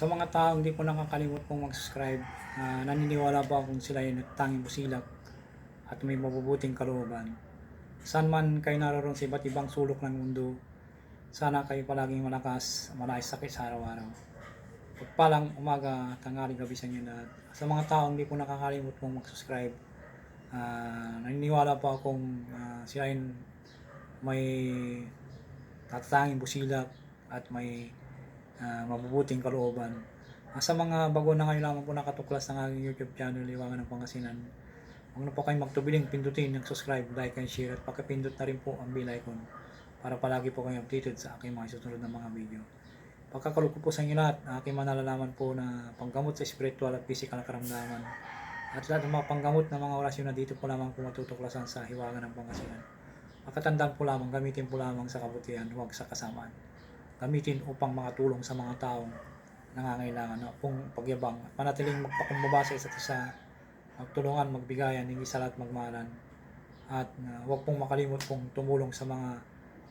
Sa mga tao hindi po nakakalimot pong mag-subscribe, ah, naniniwala po akong sila ay tanging busilak at may mabubuting kalooban. Saan man kayo naroon sa iba't ibang sulok ng mundo, sana kayo palaging malakas, malayas sakit sa araw-araw. Pagpalang umaga, tanghali, gabi sa inyo lahat. Sa mga tao hindi po nakakalimot pong mag-subscribe, ah, naniniwala po akong ah, sila ay may tatatanging busilak at may mabubuting kalooban. Ah, sa mga bago na ngayon lamang po nakatuklas ng aking YouTube channel, Liwangan ng Pangasinan, huwag na po kayong magtubiling pindutin ng subscribe, like, and share at pakipindot na rin po ang bell icon para palagi po kayong updated sa aking mga susunod na mga video. Pagkakalog ko po sa inyo lahat, aking manalalaman po na panggamot sa spiritual at physical na karamdaman at lahat ng mga panggamot na mga orasyon na dito po lamang po matutuklasan sa Hiwaga ng Pangasinan. Makatandaan po lamang, gamitin po lamang sa kabutihan, huwag sa kasamaan. Gamitin upang makatulong sa mga taong nangangailangan na pong pagyabang at manatiling magpakumbaba sa isa't isa, magtulungan, magbigayan, hindi sa lahat magmahalan. At uh, huwag pong makalimot pong tumulong sa mga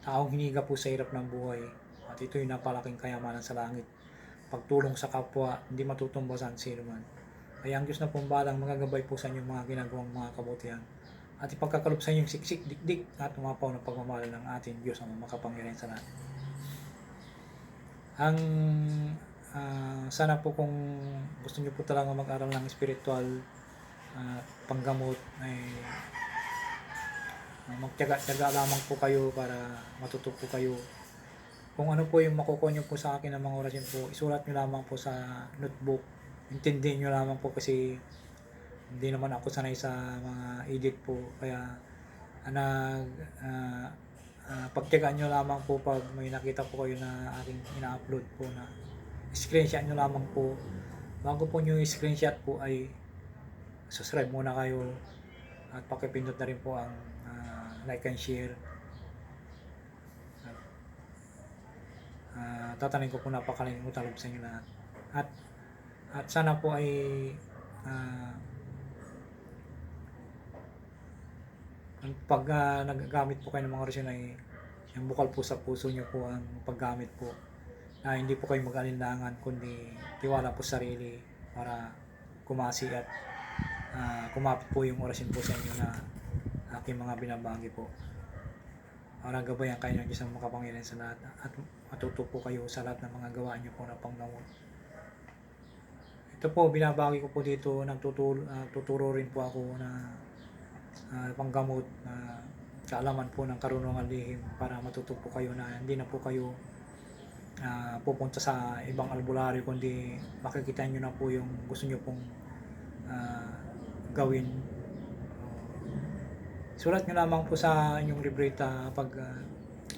taong hiniga po sa hirap ng buhay. At ito'y napalaking kayamanan sa langit. Pagtulong sa kapwa, hindi matutumbasan sino man. Kaya ang Diyos na pong balang magagabay po sa inyong mga ginagawang mga kabutihan. At ipagkakalop sa inyong siksik, dikdik at umapaw ng pagmamahal ng ating Diyos ang makapangyarihan sa lahat. Ang ah, sana po kung gusto niyo po talaga mag-aral ng spiritual at panggamot ay uh, magtiyaga-tiyaga lamang po kayo para matuto po kayo. Kung ano po yung makukuha niyo po sa akin ng mga orasyon po, isulat niyo lamang po sa notebook. Intindihin niyo lamang po kasi hindi naman ako sanay sa mga edit po kaya nag ah, ah, pagtiyagaan nyo lamang po pag may nakita po kayo na aking ina-upload po na screenshot nyo lamang po. Bago po nyo i-screenshot po ay subscribe muna kayo at pakipindot na rin po ang ah, like and share. At ah, tatanin ko po napakaling utalog sa inyo lahat. At at sana po ay ah, ang pag ah, nagagamit po kayo ng mga orasyon ay yung bukal po sa puso nyo po ang paggamit po na hindi po kayo mag-alinlangan kundi tiwala po sa sarili para kumasi at ah, kumapit po yung orasyon po sa inyo na aking mga binabagi po. Para gabayan kayo ng Diyos ang makapangyarihan sa lahat at matuto po kayo sa lahat ng mga gawain nyo po na panggamot ito po binabagi ko po dito nagtuturo, nagtuturo rin po ako na ah, panggamot na kaalaman po ng karunungan lihim para matuto po kayo na hindi na po kayo ah, pupunta sa ibang albularyo kundi makikita nyo na po yung gusto nyo pong ah, gawin. Sulat nyo lamang po sa inyong libreta pag uh,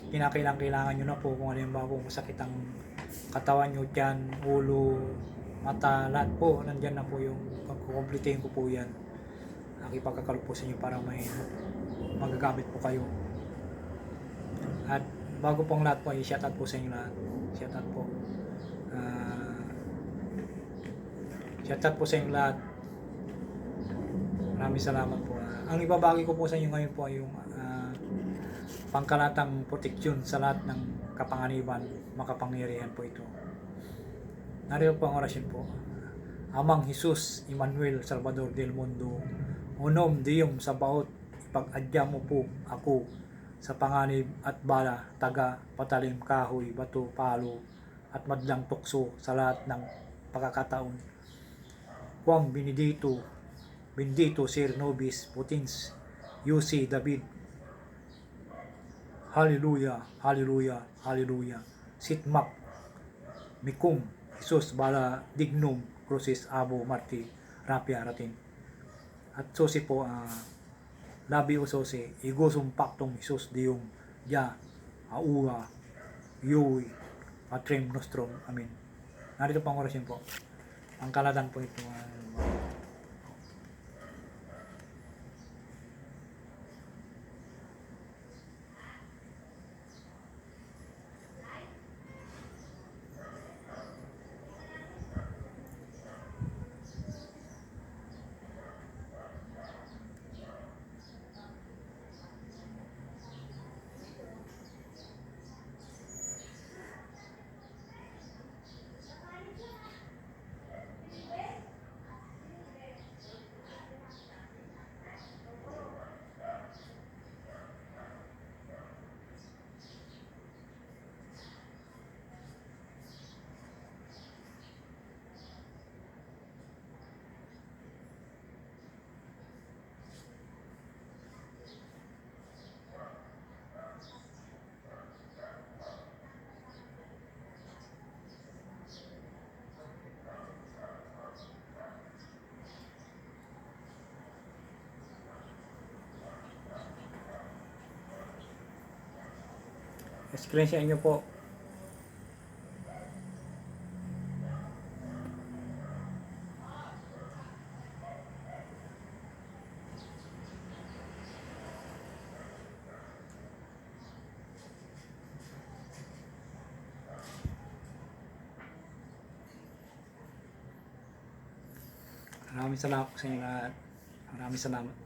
kinakailangan kailangan nyo na po kung yung bago masakit ang katawan nyo dyan, ulo, mata, lahat po, nandyan na po yung kukumplitehin ko po yan aking pagkakalog po sa inyo para may magagamit po kayo. At bago pong lahat po ay shoutout po sa inyo lahat. Shoutout po. Uh, shoutout po sa inyo lahat. Maraming salamat po. Ah, ang ibabagi ko po sa inyo ngayon po ay yung ah, pangkalatang proteksyon sa lahat ng kapanganiban, makapangyarihan po ito. Narito po ang orasyon po. Amang Jesus, Emmanuel, Salvador del Mundo, Unom diyom sa baot, ipag-adya mo po ako sa panganib at bala, taga, patalim, kahoy, bato, palo, at madlang tukso sa lahat ng pagkakataon. Juan Benedito, Bendito Sir Nobis, Putins, UC David, Hallelujah, Hallelujah, Hallelujah, Sitmak, Mikum, Jesus, Bala, Dignum, Crucis, Abo, Marti, Rapia, Ratin. At susi po, ah, labi o susi, igusum pactum Jesus Dium, ya, aua, yui, patrem nostrum, amin. Narito pang orasyon po. Ang kalatan po ito. ah, Experience niyo po. Maraming salamat po sa inyo lahat. Maraming salamat.